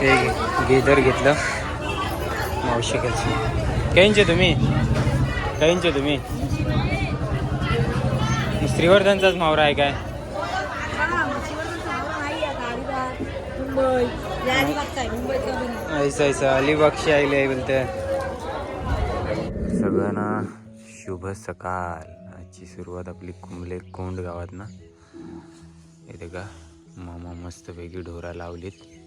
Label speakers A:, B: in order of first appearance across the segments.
A: ते गेदर घेतलं. मावशी कशी काहींचे तुम्ही? काहींचे तुम्ही? श्रीवर्धनचाच मावरा आहे काय?
B: मुंबई
A: ऐसा ऐसा. अलिबागशी आईले आहे बोलते. सगळ्यांना शुभ सकाळ. आजची सुरुवात आपली कुंबले कोंड गावात ना इथे का मामा मस्तपैकी ढोरा लावलीत.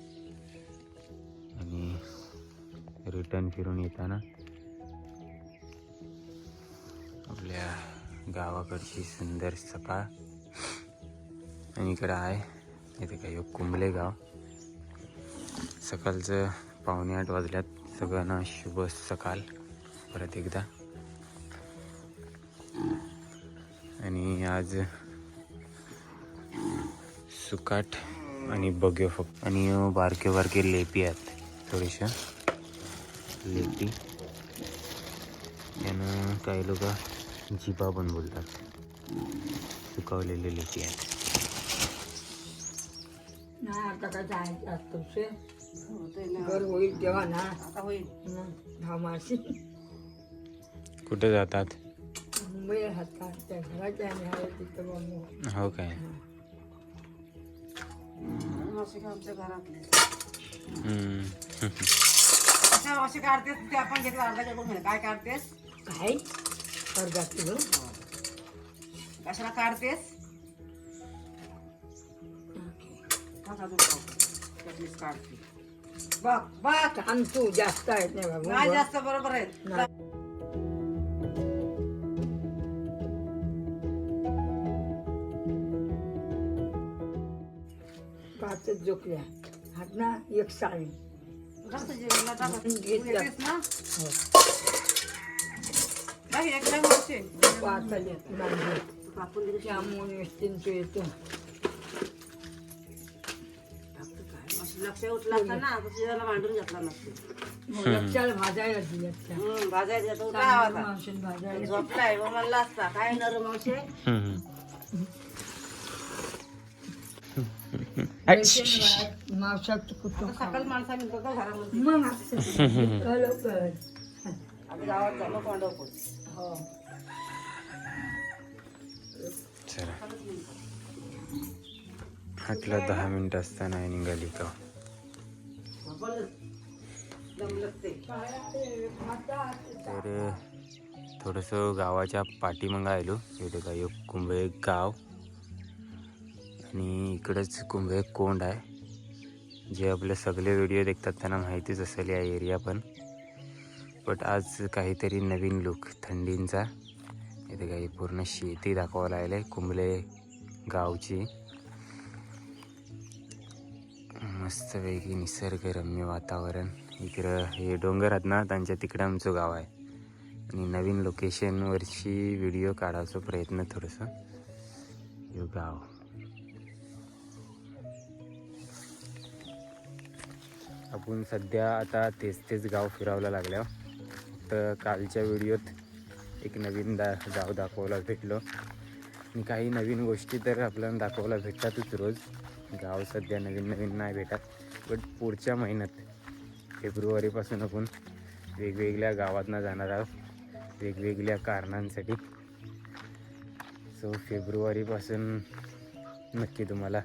A: रिटर्न फिरून येताना आपल्या गावाकडची सुंदर सकाळ आणि इकडं आहे इथे काय ह्यो कुंबले गाव. सकाळचं पावणे आठ वाजल्यात. सगळ्यांना शुभ सकाळ परत एकदा. आणि आज सुकाट आणि बघ्यो फक्त आणि बारके बारके लेपी आहेत थोडेशा लेपी यानं काही लोक जिबा पण बोलतात. सुकवलेले लेपी आहेत.
B: नाही आता काय जायचं असतो शे घर होईल तेव्हा ना. आता होईल. हा माशी
A: कुठे जातात?
B: आहे
A: हो काय?
C: आमच्या घरातले. असे काढतेस ते आपण घेतलं अर्धा किलो काय काढतेस?
B: काय अर्धा किलो
C: कशाला काढतेस? काढते. बघ बघ.
B: आणि तू जास्त आहेत नाही बाबू
C: नाही जास्त बरोबर आहे.
B: नाही. पाचच जोकल्या हात ना एक साळी. त्यामुळे येतो
C: लक्ष उठला असता ना तर तुझ्याला मांडून घेतला नसतो
B: मग लक्षाला भाजायला भाजायला
C: झोपलाय म्हणला असता काय नर मावशे
B: मावशाचं कुटुंब
C: सकाळ माणसा निघतो का घरामध्ये?
B: मग असं. कळलं कळ
C: आधी गावात चाललो पांडवपूर
B: हो.
A: चला. हाटला दहा मिनिट असताना निघाली
C: ते.
A: तर थोडंसं गावाच्या पाठीमागं आलो इथे काय एक कुंभळे गाव. आणि इकडंच कुंभळे कोंड आहे. जे आपले सगळे व्हिडिओ देखतात त्यांना माहितीच असेल या एरिया पण. बट आज काहीतरी नवीन लुक थंडींचा. इथे काही पूर्ण शेती दाखवायला आलं आहे कुंभले गावची. मस्तपैकी निसर्गरम्य वातावरण. इकडं हे डोंगर आहेत ना त्यांच्या तिकडं आमचं गाव आहे. आणि नवीन लोकेशनवरची व्हिडिओ काढायचा प्रयत्न थोडंसं. हे गाव. आपण सध्या आता तेच तेच गाव फिरावला लागल्या तर कालच्या व्हिडिओत एक नवीन दा गाव दाखवायला भेटलो. आणि काही नवीन गोष्टी तर आपल्याला दाखवायला भेटतातच रोज. गाव सध्या नवीन नवीन नाही भेटत. बट पुढच्या महिन्यात फेब्रुवारीपासून आपण वेगवेगळ्या गावातनं जाणार आहोत. वेगवेगळ्या कारणांसाठी. सो फेब्रुवारीपासून नक्की तुम्हाला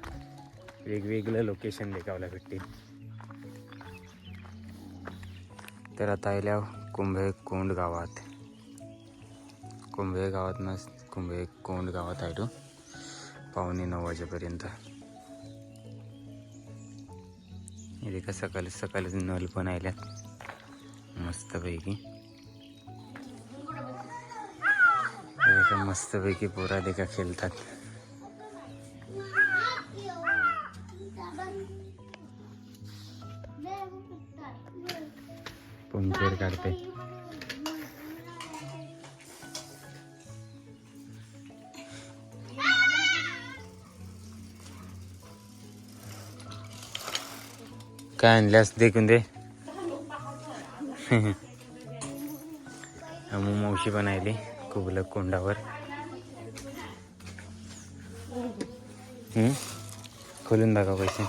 A: वेगवेगळं लोकेशन देखावला भेटतील. तर आता आल्या कुंभे कोंड गावात. कुंभे गावातनं कुंभे कोंड गावात आहे पावणे नऊ वाजेपर्यंत. इथे का सकाळी सकाळीच नल पण आल्यात मस्तपैकी. मस्तपैकी पोरा देखा खेळतात. पुंचेर काढते काय आणल्यास देखून दे? मावशी पण आली कुबलक कोंडावर. खोलून दाखवा पैसे.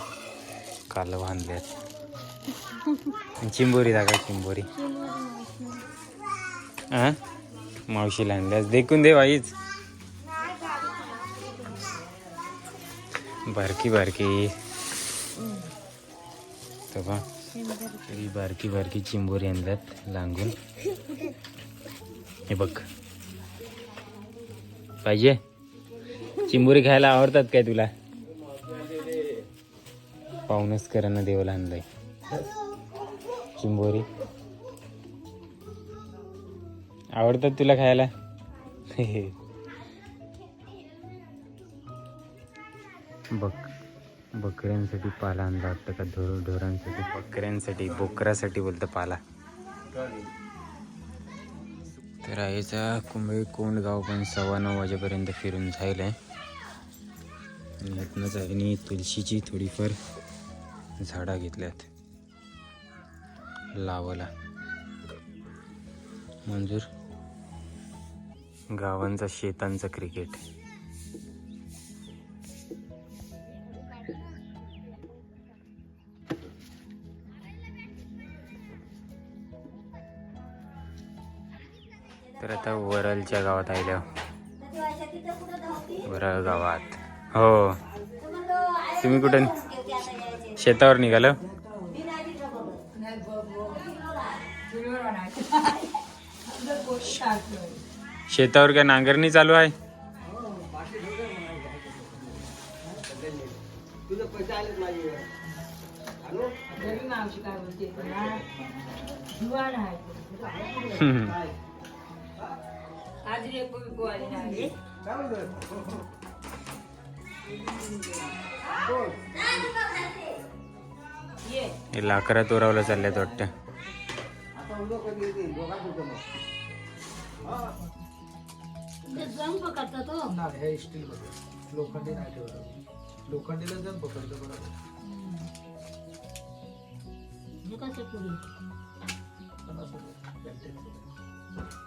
A: काल बांधल्यात चिंबोरी दाखव चिंबोरी. हा? मावशीला आणल्यास. देखून दे बाईच बारकी बारकी. तो बा बारकी बारकी चिंबोरी आणल्यात लांगून हे बघ. पाहिजे? चिंबोरी खायला आवडतात काय तुला? पाहुणच करांना देवाला आणलंय. चिंबोरी. आवडतात तुला खायला? बक बकऱ्यांसाठी पाला आणला वाटतं का? ढोर ढोरांसाठी बकऱ्यांसाठी बोकरासाठी बोलतं पाला. तर आईचा कुंभे कोंड गाव पण सव्वा नऊ वाजेपर्यंत फिरून जायला आहे. आणि यातनंच आईने तुळशीची थोडीफार झाडा घेतल्यात. लावाला. मंजूर. गावांचा शेतांचा क्रिकेट तर आता वरलच्या गावात आल्या वरळ गावात. हो. तुम्ही कुठे शेतावर निघालं? शेतावर काय नांगरणी चालू आहे?
B: लाकरात ओरावला चालल्यात वाटतं. तुला जुवान आहे
A: हम्म.
B: आज एक बिकू आली नाही ये
A: हे
D: नाही हे स्टील मध्ये लोखंडी नाही ठेवलं लोखंडीला जण पकडलं बरोबर पण असं नाही. Plastic मध्ये.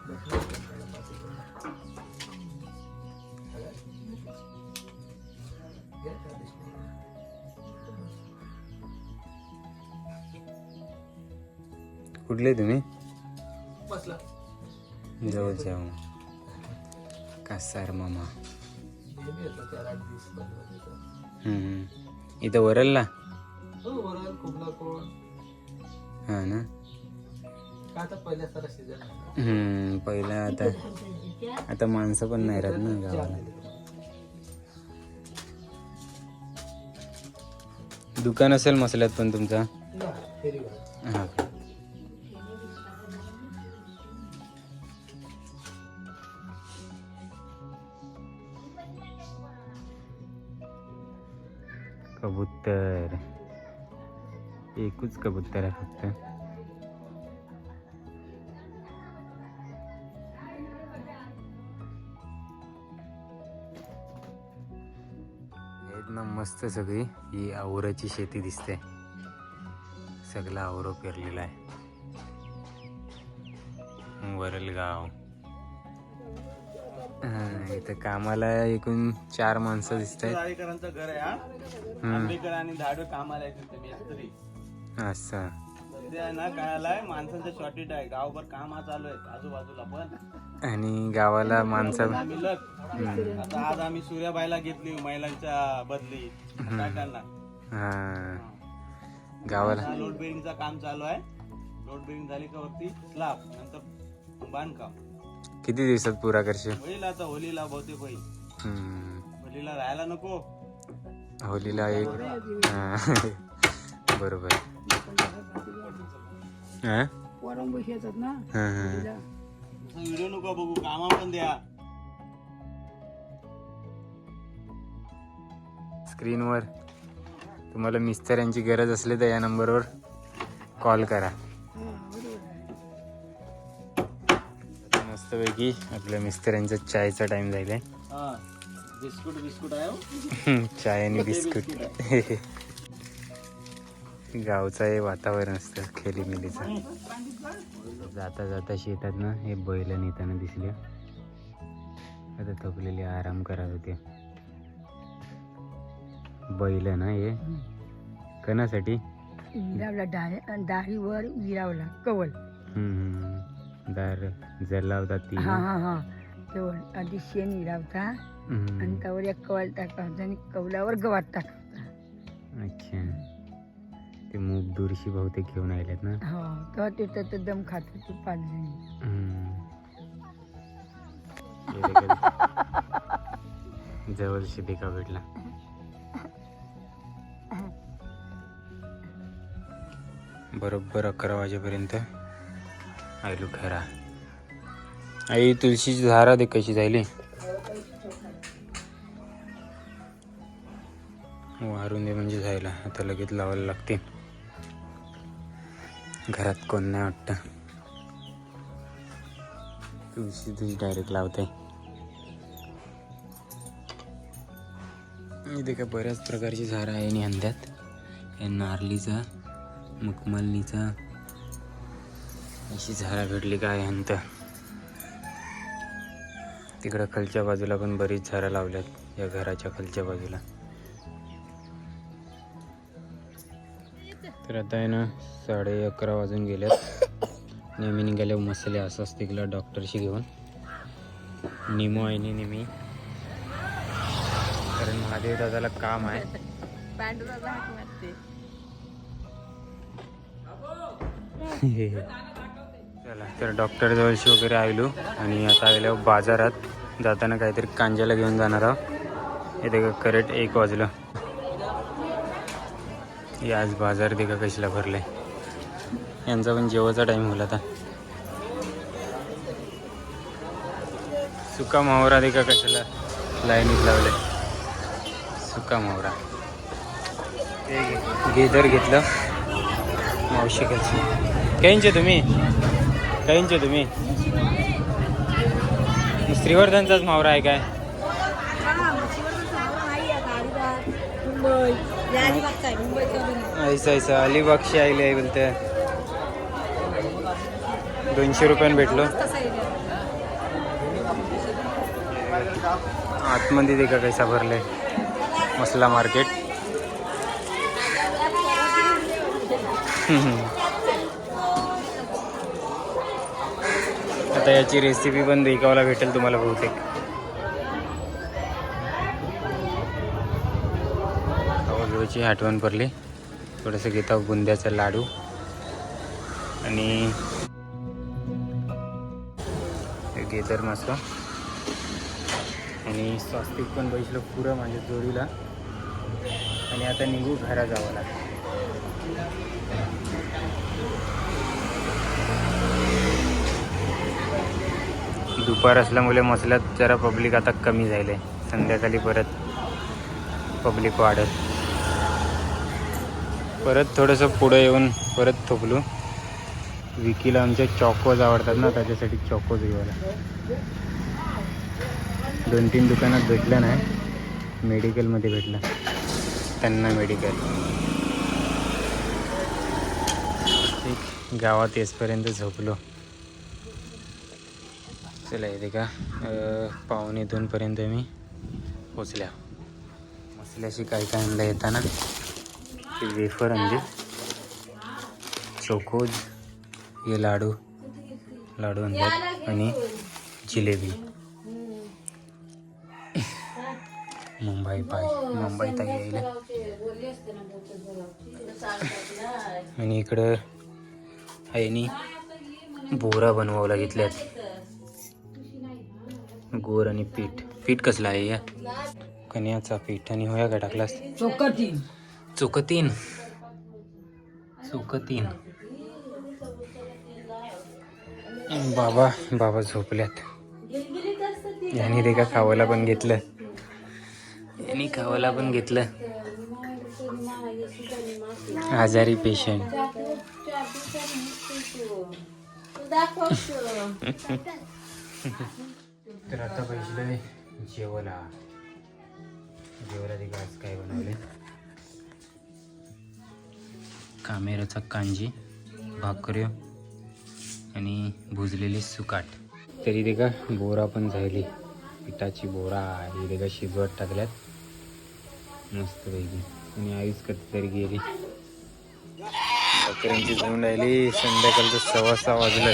D: बसलं की त्याला पाच रुपये.
A: कुठले तुम्ही? जवळ जाऊ मामा?
D: दिवस बनवत येतो.
A: हम्म. इथं वरलला?
D: हो
A: हा ना?
D: का
A: पहिला आता आता माणसं पण नाही राहत ना गावाला. दुकान असेल मसल्यात पण तुमचा? हा कबूतर एकच कबूतर आहे फक्त. एकदम मस्त सगळी. ही आवराची शेती दिसते. सगळा आवरं पेरलेला आहे. वरलगाव इथं कामाला एकूण चार माणसं दिसत आहेत
E: घर आहे हा. आणि धाडवे कामाला
A: असं
E: ना काय आलाय माणसांचं शॉर्टेज आहे. गावभर काम चालू आहे आजूबाजूला पण.
A: आणि गावाला माणसं
E: आता आज आम्ही सूर्याबाईला घेतली महिलांच्या बदली.
A: हा. गावाला
E: लोड बेरिंगचं काम चालू आहे. लोड बेरिंग झाली का वरती? स्लाब नंतर बांधकाम.
A: किती दिवसात पुरा करशील
E: होईल आता होलीला बहुतेक होईल
A: हम्म.
E: होलीला राहायला नको
A: होलीला एक हा. बरोबर हा? हा, हा.
E: व्हिडिओ नको बघू कामा पण द्या
A: स्क्रीनवर तुम्हाला मिस्त्र्यांची गरज असली तर या नंबरवर कॉल करा मस्तपैकी आपल्या मिस्त्र्यांचा चायचा टाइम झालाय.
E: हा बिस्कुट बिस्कुट आहे हो.
A: चाय आणि बिस्कुट. गावचं हे वातावरण असतं खेलीमेलीचं. जाता जाता शेतात ना हे बैल नेताना दिसले. आता थकलेले आराम करत होते. बैल ना हे कणासाठी?
B: डाळीवर विरावला कवल.
A: हम्म. दार जरला होता ती
B: हा हा. हा कवल आधी शेण
A: हम्म.
B: आणि त्यावर एक कवल टाकायचा आणि कवलावर गवात टाकायचा
A: अच्छा. ते मूग दुरशी बहुतेक घेऊन आलेत ना.
B: हो तेव्हा ते त्याचं दम खात होतो पाच जणी
A: हम्म. हे जवळशी देखा भेटला. बरोबर अकरा वाजेपर्यंत. आयलो खरा. आई तुळशीची झारा दे कशी झाली? वारून दे म्हणजे जायला आता लगेच लावायला लागते. घरात कोण नाही वाटतं. तुळशी तुझी डायरेक्ट लावते. इथे का बऱ्याच प्रकारची झाडं आहे आणि अंध्यात हे नारलीचा मखमलनीचा अशी झाडं भेटली काय अंत तिकडं खालच्या बाजूला पण बरीच झाडं लावल्यात या घराच्या खालच्या बाजूला. तर आता आहे ना साडे अकरा वाजून गेल्यात नेहमी निघाले मसाले असंच तिकडं डॉक्टरशी घेऊन. निमो आहे नी नेहमी. कारण महादेव दादाला काम आहे. चला तर डॉक्टर जवळशी वगैरे आलो आणि आता आलेलो बाजारात. जाताना काहीतरी कांज्याला घेऊन जाणार आहोत. का करेक्ट एक वाजलं. हे आज बाजार देखा कशाला भरलाय. यांचा पण जेवायचा टाईम होईल आता. सुका मावरा देखा कशाला लाईनीत लावले सुका मावरा. ते गेदर घेतलं. मावशी कशी काहींचे तुम्ही? काहींचे तुम्ही? श्रीवर्धनचाच मावरा आहे काय? ऐसा ऐसा अलिबागशी आले आहे बोलते. दोनशे रुपयानं भेटलो. आतमध्ये ते का कैसा भरले. मसला मार्केट. आता याची रेसिपी पण देखावायला भेटेल तुम्हाला बहुतेक. आवडची आठवण पडली. थोडंसं घेता बुंद्याचा लाडू. आणि गेजर मस्त. आणि स्वास्तिक पण बैसलो पुरं माझ्या जोडीला. आणि आता निघू घरा जावं लागतं. दुपार असल्यामुळे मसल्यात जरा पब्लिक आता कमी झाले. संध्याकाळी परत पब्लिक वाढत. परत थोडंसं पुढं येऊन परत थोपलो. विकीला आमच्या चॉकोज आवडतात ना त्याच्यासाठी चॉकोज घ्यायला दोन तीन दुकानात भेटलं नाही. मेडिकलमध्ये भेटलं. त्यांना मेडिकल. ठीक गावात येसपर्यंत झोपलो. चला येते का पावणे दोनपर्यंत मी पोचल्या मसल्याशी काय काय आणलं येताना ते वेफर आणले चोकोज हे लाडू लाडू आणले आणि जिलेबी. मुंबई पाय मुंबई तर येईल आणि इकडं आहे नी बोरा बनवावं घेतल्यात. गोर आणि पीठ. पीठ कसलं आहे या कन्याचा पीठ आणि होया का टाकलास?
B: चौकटी
A: चुकतीन चुकतीन बाबा बाबा झोपल्यात. यांनी ते का खावायला पण घेतलं? यांनी खावायला पण घेतलं. आजारी पेशंट तर आता पैसे जेवला. जेवला ते आज काय बनवले कामेराचा कांजी भाकऱ्यो आणि भुजलेली सुकाट. तरी ते का बोरा पण झाली. पिठाची बोरा ही ते का शिजवत टाकल्यात. मस्त पैकी आणि आईच कधी तरी गेली. भाकऱ्यांची जेवण राहिली. संध्याकाळचं सव्वा सहा वाजलं.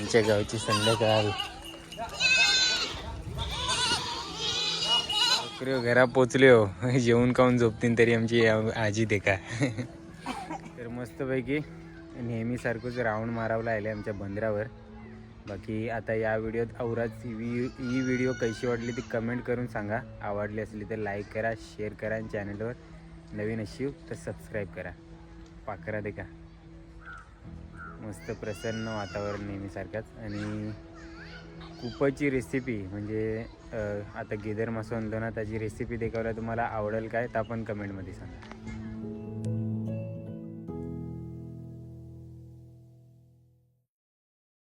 A: आमच्या गावची संध्याकाळ. नोकरी घरा पोचल्यो हो. जेवण खाऊन झोपतीन तरी आमची आजी देखा. तर मस्तपैकी नेहमीसारखंच राऊंड मारावला आहे आमच्या बंदरावर. बाकी आता या व्हिडिओत औराच ही ही व्हिडिओ कशी वाटली ती कमेंट करून सांगा. आवडली असली तर लाईक करा शेअर करा आणि चॅनलवर नवीन अशी तर सबस्क्राईब करा. पाकरा देखा. मस्त प्रसन्न वातावरण नेहमीसारखंच आणि कुपची रेसिपी म्हणजे आता गेदर मासो त्याची रेसिपी देखावल्या तुम्हाला आवडेल काय तर आपण कमेंटमध्ये सांगा.